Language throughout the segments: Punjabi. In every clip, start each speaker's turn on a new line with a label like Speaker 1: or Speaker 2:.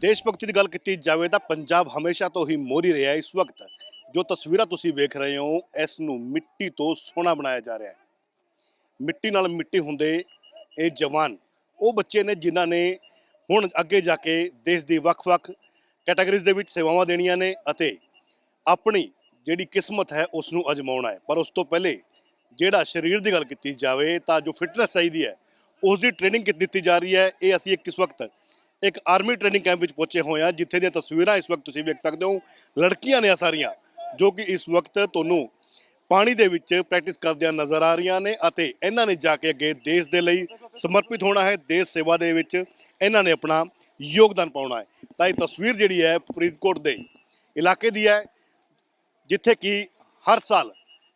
Speaker 1: ਦੇਸ਼ ਭਗਤੀ ਦੀ ਗੱਲ ਕੀਤੀ ਜਾਵੇ ਤਾਂ ਪੰਜਾਬ ਹਮੇਸ਼ਾ ਤੋਂ ਹੀ ਮੋਰੀ ਰਿਹਾ ਇਸ ਵਕਤ। ਜੋ ਤਸਵੀਰਾਂ ਤੁਸੀਂ ਵੇਖ ਰਹੇ ਹੋ, ਇਸ ਨੂੰ ਮਿੱਟੀ ਤੋਂ ਸੋਹਣਾ ਬਣਾਇਆ ਜਾ ਰਿਹਾ ਹੈ। ਮਿੱਟੀ ਨਾਲ ਮਿੱਟੀ ਹੁੰਦੇ ਇਹ ਜਵਾਨ, ਉਹ ਬੱਚੇ ਨੇ ਜਿਨ੍ਹਾਂ ਨੇ ਹੁਣ ਅੱਗੇ ਜਾ ਕੇ ਦੇਸ਼ ਦੀ ਵੱਖ-ਵੱਖ ਕੈਟਾਗਰੀਜ਼ ਦੇ ਵਿੱਚ ਸੇਵਾਵਾਂ ਦੇਣੀਆਂ ਨੇ ਅਤੇ ਆਪਣੀ ਜਿਹੜੀ ਕਿਸਮਤ ਹੈ, ਉਸ ਨੂੰ ਅਜਮਾਉਣਾ ਹੈ। ਪਰ ਉਸ ਤੋਂ ਪਹਿਲੇ ਜਿਹੜਾ ਸਰੀਰ ਦੀ ਗੱਲ ਕੀਤੀ ਜਾਵੇ ਤਾਂ ਜੋ ਫਿਟਨੈਸ ਚਾਹੀਦੀ ਹੈ, ਉਸ ਦੀ ਟ੍ਰੇਨਿੰਗ ਕਿ ਦਿੱਤੀ ਜਾ ਰਹੀ ਹੈ। ਇਹ ਅਸੀਂ ਇੱਕ ਇਸ ਵਕਤ ਇੱਕ ਆਰਮੀ ਟ੍ਰੇਨਿੰਗ ਕੈਂਪ ਵਿੱਚ ਪਹੁੰਚੇ ਹੋਏ ਆ ਜਿੱਥੇ ਦੀਆਂ ਤਸਵੀਰਾਂ ਇਸ ਵਕਤ ਤੁਸੀਂ ਵੇਖ ਸਕਦੇ ਹੋ। ਲੜਕੀਆਂ ਨੇ ਆ ਸਾਰੀਆਂ, ਜੋ ਕਿ ਇਸ ਵਕਤ ਤੁਹਾਨੂੰ ਪਾਣੀ ਦੇ ਵਿੱਚ ਪ੍ਰੈਕਟਿਸ ਕਰਦਿਆਂ ਨਜ਼ਰ ਆ ਰਹੀਆਂ ਨੇ ਅਤੇ ਇਹਨਾਂ ਨੇ ਜਾ ਕੇ ਅੱਗੇ ਦੇਸ਼ ਦੇ ਲਈ ਸਮਰਪਿਤ ਹੋਣਾ ਹੈ, ਦੇਸ਼ ਸੇਵਾ ਦੇ ਵਿੱਚ ਇਹਨਾਂ ਨੇ ਆਪਣਾ ਯੋਗਦਾਨ ਪਾਉਣਾ ਹੈ। ਤਾਂ ਇਹ ਤਸਵੀਰ ਜਿਹੜੀ ਹੈ ਫਰੀਦਕੋਟ ਦੇ ਇਲਾਕੇ ਦੀ ਹੈ, ਜਿੱਥੇ ਕਿ ਹਰ ਸਾਲ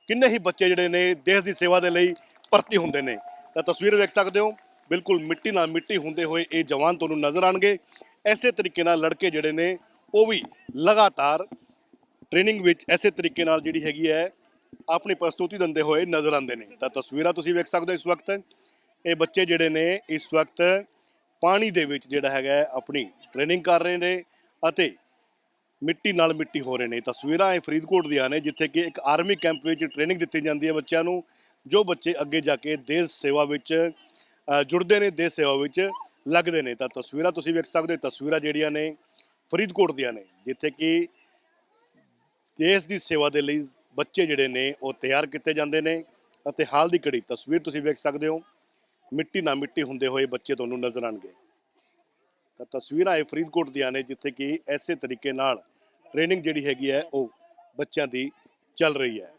Speaker 1: ਕਿੰਨੇ ਹੀ ਬੱਚੇ ਜਿਹੜੇ ਨੇ ਦੇਸ਼ ਦੀ ਸੇਵਾ ਦੇ ਲਈ ਭਰਤੀ ਹੁੰਦੇ ਨੇ। ਤਾਂ ਤਸਵੀਰ ਵੇਖ ਸਕਦੇ ਹੋ ਬਿਲਕੁਲ ਮਿੱਟੀ ਨਾਲ ਮਿੱਟੀ ਹੁੰਦੇ ਹੋਏ ਇਹ ਜਵਾਨ ਤੁਹਾਨੂੰ ਨਜ਼ਰ ਆਣਗੇ। ਐਸੇ ਤਰੀਕੇ ਨਾਲ ਲੜਕੇ ਜਿਹੜੇ ਨੇ, ਉਹ ਵੀ ਲਗਾਤਾਰ ਟ੍ਰੇਨਿੰਗ ਵਿੱਚ ਐਸੇ ਤਰੀਕੇ ਨਾਲ ਜਿਹੜੀ ਹੈਗੀ ਹੈ, ਆਪਣੀ ਪ੍ਰਸਤੁਤੀ ਦਿੰਦੇ ਹੋਏ ਨਜ਼ਰ ਆਉਂਦੇ ਨੇ। ਤਾਂ ਤਸਵੀਰਾਂ ਤੁਸੀਂ ਵੇਖ ਸਕਦੇ ਹੋ ਇਸ ਵਕਤ। ਇਹ ਬੱਚੇ ਜਿਹੜੇ ਨੇ, ਇਸ ਵਕਤ ਪਾਣੀ ਦੇ ਵਿੱਚ ਜਿਹੜਾ ਹੈਗਾ ਆਪਣੀ ਟ੍ਰੇਨਿੰਗ ਕਰ ਰਹੇ ਨੇ ਅਤੇ ਮਿੱਟੀ ਨਾਲ ਮਿੱਟੀ ਹੋ ਰਹੇ ਨੇ। ਤਸਵੀਰਾਂ ਇਹ ਫਰੀਦਕੋਟ ਦੀਆਂ ਨੇ, ਜਿੱਥੇ ਕਿ ਇੱਕ ਆਰਮੀ ਕੈਂਪ ਵਿੱਚ ਟ੍ਰੇਨਿੰਗ ਦਿੱਤੀ ਜਾਂਦੀ ਹੈ ਬੱਚਿਆਂ ਨੂੰ, ਜੋ ਬੱਚੇ ਅੱਗੇ ਜਾ ਕੇ ਦੇਸ਼ ਸੇਵਾ ਵਿੱਚ ਜੁੜਦੇ ਨੇ ਦੇਸ਼ ਸੇਵਾ ਵਿੱਚ, ਲੱਗਦੇ ਨੇ। ਤਾਂ ਤਸਵੀਰਾਂ ਤੁਸੀਂ ਵੇਖ ਸਕਦੇ ਹੋ, ਤਸਵੀਰਾਂ ਜਿਹੜੀਆਂ ਨੇ ਫਰੀਦਕੋਟ ਦੀਆਂ ਨੇ, ਜਿੱਥੇ ਕਿ ਦੇਸ਼ ਦੀ ਸੇਵਾ ਦੇ ਲਈ ਬੱਚੇ ਜਿਹੜੇ ਨੇ, ਉਹ ਤਿਆਰ ਕੀਤੇ ਜਾਂਦੇ ਨੇ ਅਤੇ ਹਾਲ ਦੀ ਘੜੀ ਤਸਵੀਰ ਤੁਸੀਂ ਵੇਖ ਸਕਦੇ ਹੋ, ਮਿੱਟੀ ਨਾ ਮਿੱਟੀ ਹੁੰਦੇ ਹੋਏ ਬੱਚੇ ਤੁਹਾਨੂੰ ਨਜ਼ਰ ਆਣਗੇ ਤਾਂ ਤਸਵੀਰਾਂ ਇਹ ਫਰੀਦਕੋਟ ਦੀਆਂ ਨੇ, ਜਿੱਥੇ ਕਿ ਐਸੇ ਤਰੀਕੇ ਨਾਲ ਟ੍ਰੇਨਿੰਗ ਜਿਹੜੀ ਹੈਗੀ ਹੈ, ਉਹ ਬੱਚਿਆਂ ਦੀ ਚੱਲ ਰਹੀ ਹੈ।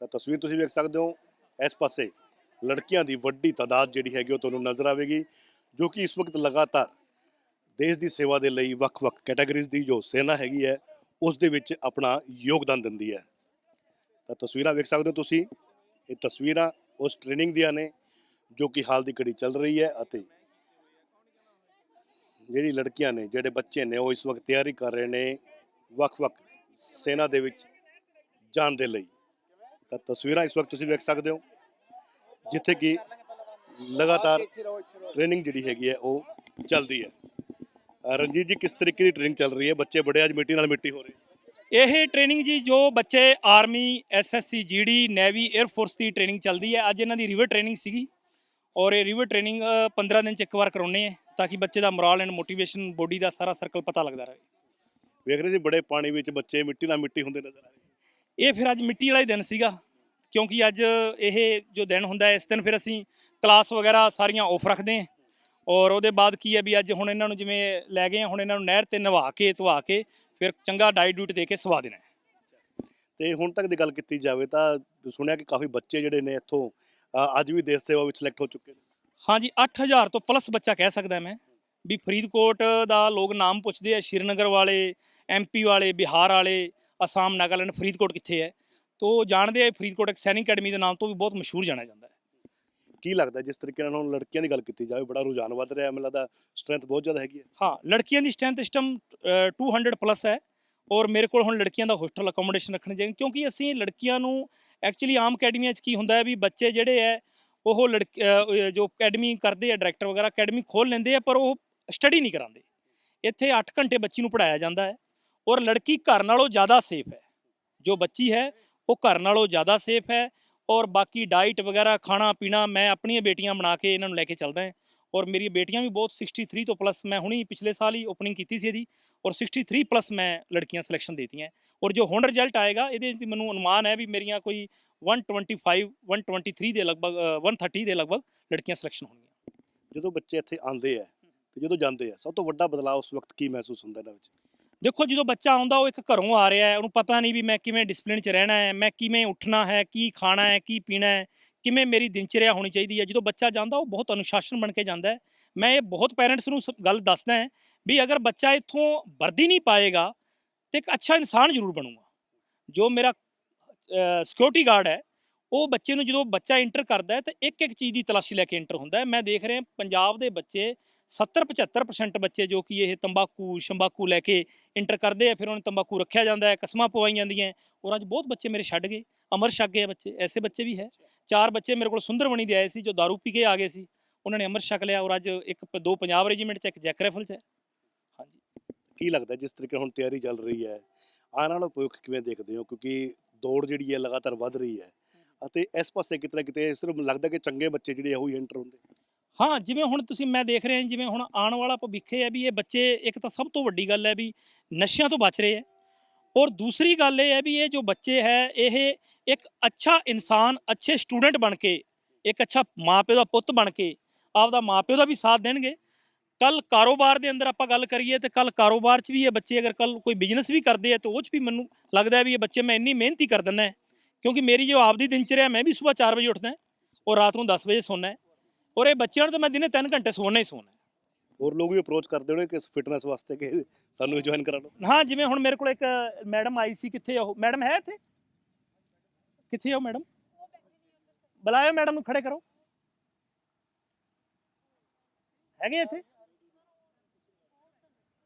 Speaker 1: ਤਾਂ ਤਸਵੀਰ ਤੁਸੀਂ ਵੇਖ ਸਕਦੇ ਹੋ, ਇਸ ਪਾਸੇ ਲੜਕੀਆਂ ਦੀ ਵੱਡੀ ਤਾਦਾਦ ਜਿਹੜੀ ਹੈਗੀ ਉਹ ਤੁਹਾਨੂੰ ਨਜ਼ਰ ਆਵੇਗੀ, ਜੋ ਕਿ ਇਸ ਵਕਤ ਲਗਾਤਾਰ ਦੇਸ਼ ਦੀ ਸੇਵਾ ਦੇ ਲਈ ਵੱਖ-ਵੱਖ ਕੈਟਾਗਰੀਜ਼ ਦੀ ਜੋ ਸੈਨਾ ਹੈਗੀ ਹੈ, ਉਸ ਦੇ ਵਿੱਚ ਆਪਣਾ ਯੋਗਦਾਨ ਦਿੰਦੀ ਹੈ। ਤਾਂ ਤਸਵੀਰਾਂ ਵੇਖ ਸਕਦੇ ਹੋ ਤੁਸੀਂ। ਇਹ ਤਸਵੀਰਾਂ ਉਸ ਟ੍ਰੇਨਿੰਗ ਦੀਆਂ ਨੇ, ਜੋ ਕਿ ਹਾਲ ਦੀ ਘੜੀ ਚੱਲ ਰਹੀ ਹੈ ਅਤੇ ਜਿਹੜੀ ਲੜਕੀਆਂ ਨੇ, ਜਿਹੜੇ ਬੱਚੇ ਨੇ, ਉਹ ਇਸ ਵਕਤ ਤਿਆਰੀ ਕਰ ਰਹੇ ਨੇ ਵੱਖ-ਵੱਖ ਸੈਨਾ ਦੇ ਵਿੱਚ ਜਾਣ ਦੇ ਲਈ। ਤਾਂ ਤਸਵੀਰਾਂ ਇਸ ਵਕਤ ਤੁਸੀਂ ਵੇਖ ਸਕਦੇ ਹੋ। ਜਿੱਥੇ ਕਿ ਲਗਾਤਾਰ ਟ੍ਰੇਨਿੰਗ ਜਿਹੜੀ ਹੈਗੀ ਹੈ ਉਹ ਚੱਲਦੀ ਹੈ। ਰਣਜੀਤ ਜੀ ਕਿਸ ਤਰੀਕੇ ਦੀ ਟ੍ਰੇਨਿੰਗ ਚੱਲ ਰਹੀ ਹੈ? ਬੱਚੇ ਬੜੇ ਅੱਜ ਮਿੱਟੀ ਨਾਲ ਮਿੱਟੀ ਹੋ ਰਹੇ
Speaker 2: ਇਹ ਟ੍ਰੇਨਿੰਗ ਜੀ ਜੋ ਬੱਚੇ army SSC GD navy air force ਦੀ ਟ੍ਰੇਨਿੰਗ ਚੱਲਦੀ ਹੈ। ਅੱਜ ਇਹਨਾਂ ਦੀ ਰਿਵਰ ਟ੍ਰੇਨਿੰਗ ਸੀਗੀ ਔਰ ਇਹ ਰਿਵਰ ਟ੍ਰੇਨਿੰਗ 15 ਦਿਨ ਚ ਇੱਕ ਵਾਰ ਕਰਾਉਣੇ ਹੈ ਤਾਂ ਕਿ ਬੱਚੇ ਦਾ ਮੋਰਲ ਐਂਡ ਮੋਟੀਵੇਸ਼ਨ ਬੋਡੀ ਦਾ ਸਾਰਾ ਸਰਕਲ ਪਤਾ ਲੱਗਦਾ ਰਹੇ।
Speaker 1: ਵੇਖ ਰਹੇ ਸੀ ਬੜੇ ਪਾਣੀ ਵਿੱਚ ਬੱਚੇ ਮਿੱਟੀ ਨਾਲ ਮਿੱਟੀ ਹੁੰਦੇ ਨਜ਼ਰ ਆ ਰਹੇ
Speaker 2: ਇਹ ਫਿਰ ਅੱਜ ਮਿੱਟੀ ਵਾਲਾ ਹੀ ਦਿਨ ਸੀਗਾ। ਕਿਉਂਕਿ ਅੱਜ ਇਹ ਜੋ ਦਿਨ ਹੁੰਦਾ ਹੈ ਇਸ ਦਿਨ ਫਿਰ ਅਸੀਂ ਕਲਾਸ ਵਗੈਰਾ ਸਾਰੀਆਂ ਆਫ ਰੱਖਦੇ ਹਾਂ। ਔਰ ਉਹਦੇ ਬਾਅਦ ਕੀ ਹੈ ਵੀ ਅੱਜ ਹੁਣ ਇਹਨਾਂ ਨੂੰ ਜਿਵੇਂ ਲੈ ਗਏ ਹੁਣ ਇਹਨਾਂ ਨੂੰ ਨਹਿਰ ਤੇ ਨਵਾ ਕੇ ਧਵਾ ਕੇ ਫਿਰ ਚੰਗਾ ਡਾਈਟ ਡੂਟ ਦੇ ਕੇ ਸਵਾ ਦੇਣਾ।
Speaker 1: ਤੇ ਹੁਣ ਤੱਕ ਦੀ ਗੱਲ ਕੀਤੀ ਜਾਵੇ ਤਾਂ ਸੁਣਿਆ ਕਿ ਕਾਫੀ ਬੱਚੇ ਜਿਹੜੇ ਨੇ ਇੱਥੋਂ ਅੱਜ ਵੀ ਦੇਸ਼ ਸੇਵਾ ਵਿੱਚ ਸਿਲੈਕਟ ਹੋ ਚੁੱਕੇ ਨੇ।
Speaker 2: ਹਾਂਜੀ 8000 ਤੋਂ ਪਲੱਸ ਬੱਚਾ ਕਹਿ ਸਕਦਾ ਮੈਂ ਵੀ ਫਰੀਦਕੋਟ ਦਾ ਲੋਕ ਨਾਮ ਪੁੱਛਦੇ ਆ ਸ਼੍ਰੀਨਗਰ ਵਾਲੇ ਐਮਪੀ ਵਾਲੇ ਬਿਹਾਰ ਵਾਲੇ ਅਸਾਮ ਨਾਗਾਲੈਂਡ ਫਰੀਦਕੋਟ ਕਿੱਥੇ ਹੈ। ਤੋ ਜਾਣਦੇ ਆ ਫਰੀਦਕੋਟ ਇੱਕ ਸੈਨਿਕ ਅਕੈਡਮੀ ਦੇ ਨਾਮ ਤੋਂ ਵੀ ਬਹੁਤ ਮਸ਼ਹੂਰ ਜਾਣਿਆ ਜਾਂਦਾ ਹੈ।
Speaker 1: ਕੀ ਲੱਗਦਾ ਜਿਸ ਤਰੀਕੇ ਨਾਲ ਹੁਣ ਲੜਕੀਆਂ ਦੀ ਗੱਲ ਕੀਤੀ ਜਾਵੇ ਬੜਾ ਰੁਝਾਨ ਵੱਧ ਰਿਹਾ ਮੈਨੂੰ ਲੱਗਦਾ ਸਟਰੈਂਥ ਬਹੁਤ ਜ਼ਿਆਦਾ ਹੈਗੀ ਹੈ।
Speaker 2: ਹਾਂ ਲੜਕੀਆਂ ਦੀ ਸਟਰੈਂਥ ਸਿਸਟਮ 200 ਪਲੱਸ ਹੈ ਔਰ ਮੇਰੇ ਕੋਲ ਹੁਣ ਲੜਕੀਆਂ ਦਾ ਹੋਸਟਲ ਅਕੋਮੋਡੇਸ਼ਨ ਰੱਖਣ ਚਾਹੀਦੇ ਕਿਉਂਕਿ ਅਸੀਂ ਲੜਕੀਆਂ ਨੂੰ ਐਕਚੁਅਲੀ ਆਮ ਅਕੈਡਮੀਆਂ 'ਚ ਕੀ ਹੁੰਦਾ ਹੈ ਵੀ ਬੱਚੇ ਜਿਹੜੇ ਹੈ ਉਹ ਲੜਕ ਜੋ ਅਕੈਡਮੀ ਕਰਦੇ ਆ ਡਾਇਰੈਕਟਰ ਵਗੈਰਾ ਅਕੈਡਮੀ ਖੋਲ ਲੈਂਦੇ ਆ ਪਰ ਉਹ ਸਟੱਡੀ ਨਹੀਂ ਕਰਾਉਂਦੇ। ਇੱਥੇ 8 ਘੰਟੇ ਬੱਚੀ ਨੂੰ ਪੜਾਇਆ ਜਾਂਦਾ ਹੈ ਔਰ ਲੜਕੀ ਘਰ ਨਾਲੋਂ ਜ਼ਿਆਦਾ ਸੇਫ ਹੈ। ਜੋ ਬੱਚੀ ਹੈ ਉਹ ਘਰ ਨਾਲੋਂ ਜ਼ਿਆਦਾ ਸੇਫ ਹੈ ਔਰ ਬਾਕੀ ਡਾਈਟ ਵਗੈਰਾ ਖਾਣਾ ਪੀਣਾ ਮੈਂ ਆਪਣੀਆਂ ਬੇਟੀਆਂ ਬਣਾ ਕੇ ਇਹਨਾਂ ਨੂੰ ਲੈ ਕੇ ਚੱਲਦਾ ਹਾਂ। ਔਰ ਮੇਰੀ ਬੇਟੀਆਂ ਵੀ ਬਹੁਤ 63 ਤੋਂ ਪਲੱਸ ਮੈਂ ਹੁਣੀ ਪਿਛਲੇ ਸਾਲ ਹੀ ਓਪਨਿੰਗ ਕੀਤੀ ਸੀ ਇਹਦੀ ਔਰ 63 ਪਲੱਸ ਮੈਂ ਲੜਕੀਆਂ ਸਿਲੈਕਸ਼ਨ ਦੇਤੀਆਂ। ਔਰ ਜੋ ਹੁਣ ਰਿਜ਼ਲਟ ਆਏਗਾ ਇਹਦੇ ਵਿੱਚ ਮੈਨੂੰ ਅਨੁਮਾਨ ਹੈ ਵੀ ਮੇਰੀਆਂ ਕੋਈ 125 123 ਦੇ ਲਗਭਗ ਅ, 130 ਦੇ ਲਗਭਗ ਲੜਕੀਆਂ ਸਿਲੈਕਸ਼ਨ ਹੋਣਗੀਆਂ।
Speaker 1: ਜਦੋਂ ਬੱਚੇ ਇੱਥੇ ਆਉਂਦੇ ਆ ਤੇ ਜਦੋਂ ਜਾਂਦੇ ਆ ਸਭ ਤੋਂ ਵੱਡਾ ਬਦਲਾਅ ਉਸ ਵਕਤ ਕੀ ਮਹਿਸੂਸ ਹੁੰਦਾ ਇਹਨਾਂ ਵਿੱਚ?
Speaker 2: ਦੇਖੋ, ਜਦੋਂ ਬੱਚਾ ਆਉਂਦਾ, ਉਹ ਇੱਕ ਘਰੋਂ ਆ ਰਿਹਾ ਹੈ। ਉਹਨੂੰ ਪਤਾ ਨਹੀਂ ਵੀ ਮੈਂ ਕਿਵੇਂ ਡਿਸਪਲਿਨ 'ਚ ਰਹਿਣਾ ਹੈ, ਮੈਂ ਕਿਵੇਂ ਉੱਠਣਾ ਹੈ, ਕੀ ਖਾਣਾ ਹੈ, ਕੀ ਪੀਣਾ ਹੈ, ਕਿਵੇਂ ਮੇਰੀ ਦਿਨਚਰਿਆ ਹੋਣੀ ਚਾਹੀਦੀ ਹੈ। ਜਦੋਂ ਬੱਚਾ ਜਾਂਦਾ, ਉਹ ਬਹੁਤ ਅਨੁਸ਼ਾਸਨ ਬਣ ਕੇ ਜਾਂਦਾ ਹੈ। ਮੈਂ ਇਹ ਬਹੁਤ ਪੈਰੈਂਟਸ ਨੂੰ ਸ- ਗੱਲ ਦੱਸਦਾ ਹਾਂ ਵੀ ਅਗਰ ਬੱਚਾ ਇੱਥੋਂ ਵਰਦੀ ਨਹੀਂ ਪਾਏਗਾ, ਤੇ ਇੱਕ ਅੱਛਾ ਇਨਸਾਨ ਜ਼ਰੂਰ ਬਣੂਗਾ। ਜੋ ਮੇਰਾ ਸਿਕਿਉਰਿਟੀ ਗਾਰਡ ਹੈ, ਉਹ ਬੱਚੇ ਨੂੰ ਜਦੋਂ ਬੱਚਾ ਇੰਟਰ ਕਰਦਾ ਹੈ, ਤਾਂ ਇੱਕ ਇੱਕ ਚੀਜ਼ ਦੀ ਤਲਾਸ਼ੀ ਲੈ ਕੇ ਇੰਟਰ ਹੁੰਦਾ ਹੈ। ਮੈਂ ਦੇਖ ਰਿਹਾ, ਪੰਜਾਬ ਦੇ ਬੱਚੇ 70 75% ਬੱਚੇ ਜੋ ਕਿ ਇਹ ਤੰਬਾਕੂ, ਸ਼ੰਬਾਕੂ ਲੈ ਕੇ ਇੰਟਰ ਕਰਦੇ ਆ, ਫਿਰ ਉਹਨਾਂ ਨੂੰ ਤੰਬਾਕੂ ਰੱਖਿਆ ਜਾਂਦਾ ਹੈ, ਕਸਮਾਂ ਪਵਾਈਆਂ ਜਾਂਦੀਆਂ ਔਰ ਅੱਜ ਬਹੁਤ ਬੱਚੇ ਮੇਰੇ ਛੱਡ ਗਏ, ਅਮਰ ਛੱਕ ਗਏ ਬੱਚੇ, ਐਸੇ ਬੱਚੇ ਵੀ ਹੈ। ਚਾਰ ਬੱਚੇ ਮੇਰੇ ਕੋਲ ਸੁੰਦਰਵਣੀ ਦੇ ਆਏ ਸੀ, ਜੋ दारू ਪੀ ਕੇ ਆ ਗਏ ਸੀ, ਉਹਨਾਂ ਨੇ ਅੰਮ੍ਰਿਤ ਛੱਕ ਲਿਆ ਔਰ ਅੱਜ ਇੱਕ ਦੋ ਪੰਜਾਬ ਰੈਜੀਮੈਂਟ 'ਚ ਇੱਕ ਜੈਕ ਰਾਈਫਲ 'ਚ ਹੈ। ਹਾਂਜੀ।
Speaker 1: ਕੀ ਲੱਗਦਾ ਜਿਸ ਤਰੀਕੇ ਹੁਣ ਤਿਆਰੀ ਚੱਲ ਰਹੀ ਹੈ, ਆਉਣ ਵਾਲਾ ਭਵਿੱਖ ਕਿਵੇਂ ਦੇਖਦੇ ਹੋ? ਕਿਉਂਕਿ ਦੌੜ ਜਿਹੜੀ ਹੈ ਲਗਾਤਾਰ ਵੱਧ ਰਹੀ ਹੈ ਅਤੇ ਇਸ ਪਾਸੇ ਕਿਤੇ ਨਾ ਕਿਤੇ ਸਿਰਫ ਲੱਗਦਾ ਕਿ ਚੰਗੇ ਬੱਚੇ ਜਿਹੜੇ ਆ ਉਹ ਹੀ ਐਂਟਰ ਹੁੰਦੇ।
Speaker 2: ਹਾਂ, ਜਿਵੇਂ ਹੁਣ ਤੁਸੀਂ ਮੈਂ ਦੇਖ ਰਿਹਾ ਜਿਵੇਂ ਹੁਣ ਆਉਣ ਵਾਲਾ ਭਵਿੱਖ ਹੈ ਵੀ ਇਹ ਬੱਚੇ, ਇੱਕ ਤਾਂ ਸਭ ਤੋਂ ਵੱਡੀ ਗੱਲ ਹੈ ਵੀ ਨਸ਼ਿਆਂ ਤੋਂ ਬਚ ਰਹੇ ਹੈ। ਔਰ ਦੂਸਰੀ ਗੱਲ ਇਹ ਹੈ ਵੀ ਇਹ ਜੋ ਬੱਚੇ ਹੈ, ਇਹ ਇੱਕ ਅੱਛਾ ਇਨਸਾਨ, ਅੱਛੇ ਸਟੂਡੈਂਟ ਬਣ ਕੇ, ਇੱਕ ਅੱਛਾ ਮਾਪਿਓ ਦਾ ਪੁੱਤ ਬਣ ਕੇ ਆਪਦਾ ਮਾਪਿਓ ਦਾ ਵੀ ਸਾਥ ਦੇਣਗੇ। ਕੱਲ ਕਾਰੋਬਾਰ ਦੇ ਅੰਦਰ ਆਪਾਂ ਗੱਲ ਕਰੀਏ ਤੇ ਕੱਲ ਕਾਰੋਬਾਰ 'ਚ ਵੀ ਇਹ ਬੱਚੇ ਅਗਰ ਕੱਲ ਕੋਈ ਬਿਜ਼ਨਸ ਵੀ ਕਰਦੇ ਆ ਤੇ ਉਹ 'ਚ ਵੀ ਮੈਨੂੰ ਲੱਗਦਾ ਵੀ ਇਹ ਬੱਚੇ ਮੈਂ ਇੰਨੀ ਮਿਹਨਤੀ ਕਰ ਦਿੰਦਾ ਕਿਉਂਕਿ ਮੇਰੀ ਜੋ ਆਪਦੀ ਦਿਨਚਰਿਆ, ਮੈਂ ਵੀ ਸਵੇਰ 4 ਵਜੇ ਉੱਠਦਾ ਔਰ ਰਾਤ ਨੂੰ 10 ਵਜੇ ਸੌਂਦਾ ਔਰ ਇਹ ਬੱਚਿਆਂ ਨੂੰ ਤਾਂ ਮੈਂ ਦਿਨੇ 3 ਘੰਟੇ ਸੌਣਾ ਹੀ ਸੌਣਾ।
Speaker 1: ਹੋਰ ਲੋਕ ਵੀ ਅਪਰੋਚ ਕਰਦੇ ਹੋਣੇ ਕਿ ਫਿਟਨੈਸ ਵਾਸਤੇ ਕਿ ਸਾਨੂੰ ਜੁਆਇਨ ਕਰਾ ਲਓ।
Speaker 2: ਹਾਂ ਜਿਵੇਂ ਹੁਣ ਮੇਰੇ ਕੋਲ ਇੱਕ ਮੈਡਮ ਆਈ ਸੀ ਕਿੱਥੇ ਆ ਉਹ? ਮੈਡਮ ਹੈ ਇੱਥੇ? ਕਿੱਥੇ ਆ ਉਹ ਮੈਡਮ? ਬੁਲਾਇਓ ਮੈਡਮ ਨੂੰ ਖੜੇ ਕਰੋ। ਹੈਗੇ ਇੱਥੇ?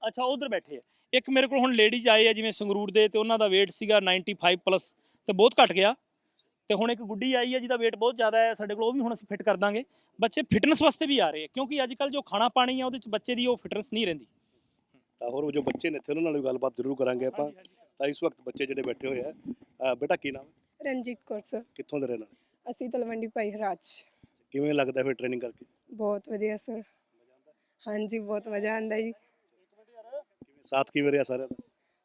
Speaker 2: ਅੱਛਾ ਉਧਰ ਬੈਠੇ ਆ। ਇੱਕ ਮੇਰੇ ਕੋਲ ਹੁਣ ਲੇਡੀਜ਼ ਆਏ ਆ ਜਿਵੇਂ ਸੰਗਰੂਰ ਦੇ ਤੇ ਉਹਨਾਂ ਦਾ weight ਸੀਗਾ 95 ਪਲੱਸ ਤੇ ਬਹੁਤ ਘਟ ਗਿਆ। ਤੇ ਹੁਣ ਇੱਕ ਗੁੱਡੀ ਆਈ ਹੈ ਜਿਹਦਾ weight ਬਹੁਤ ਜ਼ਿਆਦਾ ਹੈ ਸਾਡੇ ਕੋਲ ਉਹ ਵੀ ਹੁਣ ਅਸੀਂ ਫਿੱਟ ਕਰ ਦਾਂਗੇ। ਬੱਚੇ ਫਿਟਨੈਸ ਵਾਸਤੇ ਵੀ ਆ ਰਹੇ ਆ ਕਿਉਂਕਿ ਅੱਜ ਕੱਲ ਜੋ ਖਾਣਾ ਪਾਣੀ ਆ ਉਹਦੇ ਚ ਬੱਚੇ ਦੀ ਉਹ ਫਿਟਨੈਸ ਨਹੀਂ ਰਹਿੰਦੀ।
Speaker 1: ਤਾਂ ਹੋਰ ਉਹ ਜੋ ਬੱਚੇ ਨੇ ਇੱਥੇ ਉਹਨਾਂ ਨਾਲ ਵੀ ਗੱਲਬਾਤ ਜ਼ਰੂਰ ਕਰਾਂਗੇ ਆਪਾਂ। ਤਾਂ ਇਸ ਵਕਤ ਬੱਚੇ ਜਿਹੜੇ ਬੈਠੇ ਹੋਏ ਆ ਬੇਟਾ ਕੀ ਨਾਮ ਹੈ?
Speaker 3: ਰਣਜੀਤ ਕੌਰ ਸਰ।
Speaker 1: ਕਿੱਥੋਂ ਦੇ ਰਹਿਣ ਵਾਲੇ?
Speaker 3: ਅਸੀਂ ਤਲਵੰਡੀ ਭਾਈ ਹਰਾਜ।
Speaker 1: ਕਿਵੇਂ ਲੱਗਦਾ ਫਿਰ ਟ੍ਰੇਨਿੰਗ ਕਰਕੇ?
Speaker 3: ਬਹੁਤ ਵਧੀਆ ਸਰ। ਹਾਂਜੀ ਬਹੁਤ ਮਜ਼ਾ ਆਉਂਦਾ ਜੀ।
Speaker 1: ਕਿਵੇਂ ਸਾਥ ਕਿਵੇਂ ਰਿਹਾ ਸਾਰਿਆਂ ਦਾ?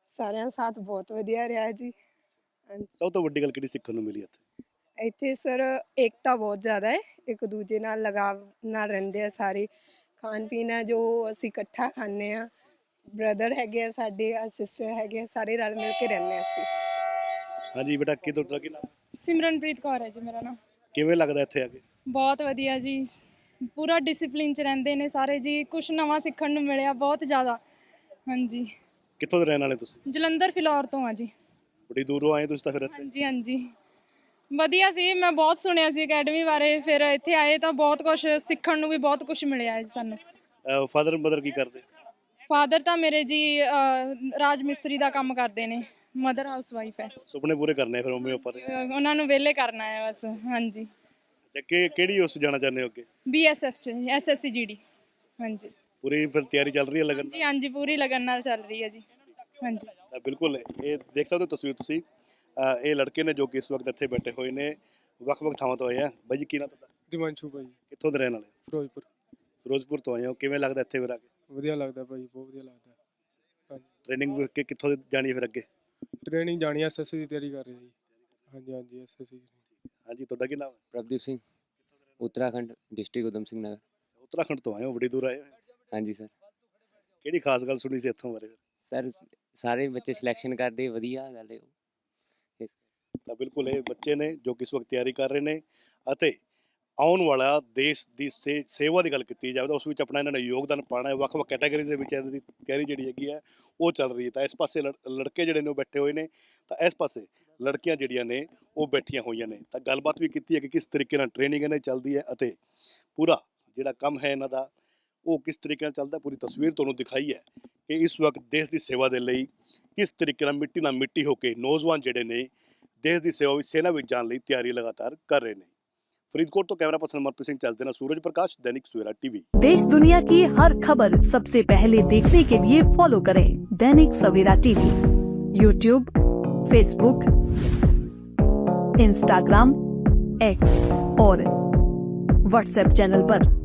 Speaker 3: ਸਾਰਿਆਂ ਦਾ ਸਾਥ ਬਹੁਤ ਵਧੀਆ ਰਿਹਾ ਜੀ।
Speaker 1: ਸਭ ਤੋਂ ਵੱਡੀ ਗੱਲ ਕਿਹੜੀ ਸਿੱਖਣ ਨੂੰ ਮਿਲੀ ਇੱਥੇ?
Speaker 3: ਇੱਥੇ ਸਰ ਏਕਤਾ ਬਹੁਤ ਜ਼ਿਆਦਾ ਹੈ ਇੱਕ ਦੂਜੇ ਨਾਲ ਲਗਾਵ ਨਾਲ ਰਹਿੰਦੇ ਆ ਸਾਰੇ। ਖਾਣ ਪੀਣ ਹੈ ਜੋ ਅਸੀਂ ਇਕੱਠਾ ਖਾਂਦੇ ਆ ਬ੍ਰਦਰ ਹੈਗੇ ਆ ਸਾਡੇ ਸਿਸਟਰ ਹੈਗੇ ਆ ਸਾਰੇ ਰਲ ਮਿਲ ਕੇ ਰਹਿੰਦੇ ਆ ਅਸੀਂ।
Speaker 1: ਹਾਂਜੀ ਬੇਟਾ ਕੀ ਤੁਹਾਡਾ ਕੀ ਨਾਮ?
Speaker 4: ਸਿਮਰਨਪ੍ਰੀਤ ਕੌਰ ਹੈ ਜੀ ਮੇਰਾ ਨਾਮ।
Speaker 1: ਕਿਵੇਂ ਲੱਗਦਾ ਇੱਥੇ ਆ ਕੇ?
Speaker 4: ਬਹੁਤ ਵਧੀਆ ਜੀ। ਪੂਰਾ ਡਿਸਪਲਿਨ ਚ ਰਹਿੰਦੇ ਨੇ ਸਾਰੇ ਜੀ ਕੁਝ ਨਵਾਂ ਸਿੱਖਣ ਨੂੰ ਮਿਲਿਆ ਬਹੁਤ ਜ਼ਿਆਦਾ। ਹਾਂਜੀ।
Speaker 1: ਕਿੱਥੋਂ ਦੇ ਰਹਿਣ ਵਾਲੇ ਤੁਸੀਂ?
Speaker 4: ਜਲੰਧਰ ਫਿਲੌਰ ਤੋਂ ਆ ਜੀ।
Speaker 1: ਬੜੀ ਦੂਰੋਂ ਆਏ ਤੁਸੀਂ ਤਾਂ ਫਿਰ ਇੱਥੇ?
Speaker 4: ਹਾਂਜੀ ਹਾਂਜੀ। ਵਧੀਆ ਸੀ ਮੈਂ ਬਹੁਤ ਸੁਣਿਆ ਸੀ ਅਕੈਡਮੀ ਬਾਰੇ ਫਿਰ ਇੱਥੇ ਆਏ ਤਾਂ ਬਹੁਤ ਕੁਝ ਸਿੱਖਣ ਨੂੰ ਵੀ ਬਹੁਤ ਕੁਝ ਮਿਲਿਆ ਹੈ ਜੀ ਸਾਨੂੰ।
Speaker 1: ਫਾਦਰ ਮਦਰ ਕੀ ਕਰਦੇ?
Speaker 4: ਫਾਦਰ ਤਾਂ ਮੇਰੇ ਜੀ ਅਹ, ਰਾਜ ਮਿਸਤਰੀ ਦਾ ਕੰਮ ਕਰਦੇ ਨੇ ਮਦਰ ਹਾਊਸ ਵਾਈਫ ਹੈ।
Speaker 1: ਸੁਪਨੇ ਪੂਰੇ ਕਰਨੇ ਆ ਫਿਰ ਮੰਮੀ ਪਾਪਾ ਦੇ?
Speaker 4: ਅਹ, ਉਹਨਾਂ ਨੂੰ ਵਿਹਲੇ ਕਰਨਾ ਹੈ ਬਸ ਹਾਂਜੀ।
Speaker 1: ਅੱਛਾ ਕਿ ਕਿਹੜੀ ਉਸ ਜਾਣਾ ਚਾਹੁੰਦੇ ਹੋ ਅੱਗੇ?
Speaker 4: ਬੀਐਸਐਫ ਚ ਐਸਐਸਸੀ ਜੀਡੀ ਹਾਂਜੀ।
Speaker 1: ਪੂਰੀ ਫਿਰ ਤਿਆਰੀ ਚੱਲ ਰਹੀ ਹੈ ਲਗਨ
Speaker 4: ਹਾਂਜੀ ਹਾਂਜੀ ਪੂਰੀ ਲਗਨ ਨਾਲ ਚੱਲ ਰਹੀ ਹੈ ਜੀ ਹਾਂਜੀ।
Speaker 1: ਤਾਂ ਬਿਲਕੁਲ ਇਹ ਦੇਖ ਸਕਦੇ ਹੋ ਤਸਵੀਰ ਤੁਸੀਂ। ਇਹ ਲੜਕੇ ਨੇ ਜੋ ਕਿ ਇਸ ਵਕਤ ਇੱਥੇ ਬੈਠੇ ਹੋਏ ਨੇ ਵੱਖ-ਵੱਖ ਥਾਵਾਂ ਤੋਂ ਆਏ ਆ। ਬਾਈ ਜੀ ਕੀ ਨਾਮ ਤੁਹਾਡਾ?
Speaker 5: ਦਿਵਾਂਸ਼ੂ ਭਾਈ
Speaker 1: ਕਿੱਥੋਂ ਦੇ ਰਹਿਣ ਵਾਲੇ
Speaker 5: ਫਿਰੋਜ਼ਪੁਰ।
Speaker 1: ਫਿਰੋਜ਼ਪੁਰ ਤੋਂ ਆਏ ਹੋ। ਕਿਵੇਂ ਲੱਗਦਾ ਇੱਥੇ ਫਿਰ ਆ ਕੇ?
Speaker 5: ਵਧੀਆ ਲੱਗਦਾ ਭਾਈ ਬਹੁਤ ਵਧੀਆ ਲੱਗਦਾ।
Speaker 1: ਟ੍ਰੇਨਿੰਗ ਕਿ ਕਿੱਥੋਂ ਦੀ ਜਾਣੀ ਹੈ ਫਿਰ ਅੱਗੇ?
Speaker 5: ਟ੍ਰੇਨਿੰਗ ਜਾਣੀ ਐਸਐਸਸੀ ਦੀ ਤਿਆਰੀ ਕਰ ਰਿਹਾ ਜੀ। ਹਾਂਜੀ ਹਾਂਜੀ ਐਸਐਸਸੀ
Speaker 1: ਹਾਂਜੀ ਤੁਹਾਡਾ ਕੀ ਨਾਮ ਹੈ?
Speaker 6: ਪ੍ਰਭਦੀਪ ਸਿੰਘ ਉੱਤਰਾਖੰਡ ਡਿਸਟ੍ਰਿਕਟ ਉਦਮ ਸਿੰਘ ਨਗਰ।
Speaker 1: ਉੱਤਰਾਖੰਡ ਤੋਂ ਆਏ ਹੋ ਬੜੀ ਦੂਰ ਆਏ ਹੋ
Speaker 6: ਹਾਂਜੀ ਸਰ।
Speaker 1: ਕਿਹੜੀ ਖਾਸ ਗੱਲ ਸੁਣੀ ਸੀ ਇੱਥੋਂ ਬਾਰੇ? ਫਿਰ?
Speaker 6: ਸਰ ਸਾਰੇ ਬੱਚੇ ਸਿਲੈਕਸ਼ਨ ਕਰਦੇ ਵਧੀਆ ਗੱਲ ਹੈ ਉਹ
Speaker 1: ਤਾਂ ਬਿਲਕੁਲ ਇਹ ਬੱਚੇ ਨੇ ਜੋ ਕਿਸ ਵਕਤ ਤਿਆਰੀ ਕਰ ਰਹੇ ਨੇ ਅਤੇ ਆਉਣ ਵਾਲਾ ਦੇਸ਼ ਦੀ ਸੇ- ਸੇਵਾ ਦੀ ਗੱਲ ਕੀਤੀ ਜਾਵੇ ਤਾਂ ਉਸ ਵਿੱਚ ਆਪਣਾ ਇਹਨਾਂ ਨੇ ਯੋਗਦਾਨ ਪਾਣਾ ਹੈ। ਵੱਖ-ਵੱਖ ਕੈਟਾਗਰੀ ਦੇ ਵਿੱਚ ਇਹਨਾਂ ਦੀ ਤਿਆਰੀ ਜਿਹੜੀ ਹੈਗੀ ਹੈ, ਉਹ ਚੱਲ ਰਹੀ ਹੈ। ਤਾਂ ਇਸ ਪਾਸੇ ਲੜ- ਲੜਕੇ ਜਿਹੜੇ ਨੇ ਉਹ ਬੈਠੇ ਹੋਏ ਨੇ। ਤਾਂ ਇਸ ਪਾਸੇ ਲੜਕੀਆਂ ਜਿਹੜੀਆਂ ਨੇ ਉਹ ਬੈਠੀਆਂ ਹੋਈਆਂ ਨੇ। ਤਾਂ ਗੱਲਬਾਤ ਵੀ ਕੀਤੀ ਹੈ ਕਿ ਕਿਸ ਤਰੀਕੇ ਨਾਲ ਟ੍ਰੇਨਿੰਗ ਇਹਨਾਂ ਦੀ ਚੱਲਦੀ ਹੈ ਅਤੇ ਪੂਰਾ ਜਿਹੜਾ ਕੰਮ ਹੈ ਇਹਨਾਂ ਦਾ, ਉਹ ਕਿਸ ਤਰੀਕੇ ਨਾਲ ਚੱਲਦਾ ਪੂਰੀ ਤਸਵੀਰ ਤੁਹਾਨੂੰ ਦਿਖਾਈ ਹੈ ਕਿ ਇਸ ਵਕਤ ਦੇਸ਼ ਦੀ ਸੇਵਾ ਦੇ ਲਈ ਕਿਸ ਤਰੀਕੇ ਨਾਲ ਮਿੱਟੀ ਨਾਲ ਮਿੱਟੀ ਹੋ ਕੇ ਨੌਜਵਾਨ ਜਿਹੜੇ ਨੇ ਦੇਸ਼ ਦੀ ਸੇਵਾ ਵਿੱਚ ਸੈਨਾ ਵਿੱਚ ਜਾਣ ਲਈ ਤਿਆਰੀ ਲਗਾਤਾਰ ਕਰ ਰਹੇ ਨੇ ਫਰੀਦਕੋਟ ਤੋਂ ਕੈਮਰਾ ਪਰਸਨ ਮਨਪ੍ਰੀਤ ਸਿੰਘ ਚੱਲਦੇ ਨਾਲ ਸੂਰਜ ਪ੍ਰਕਾਸ਼ ਦੈਨਿਕ ਸਵੇਰਾ ਟੀਵੀ
Speaker 7: देश दुनिया की हर खबर सबसे पहले देखने के लिए फॉलो करें Dainik Savera TV YouTube Facebook Instagram X और व्हाट्सएप चैनल पर।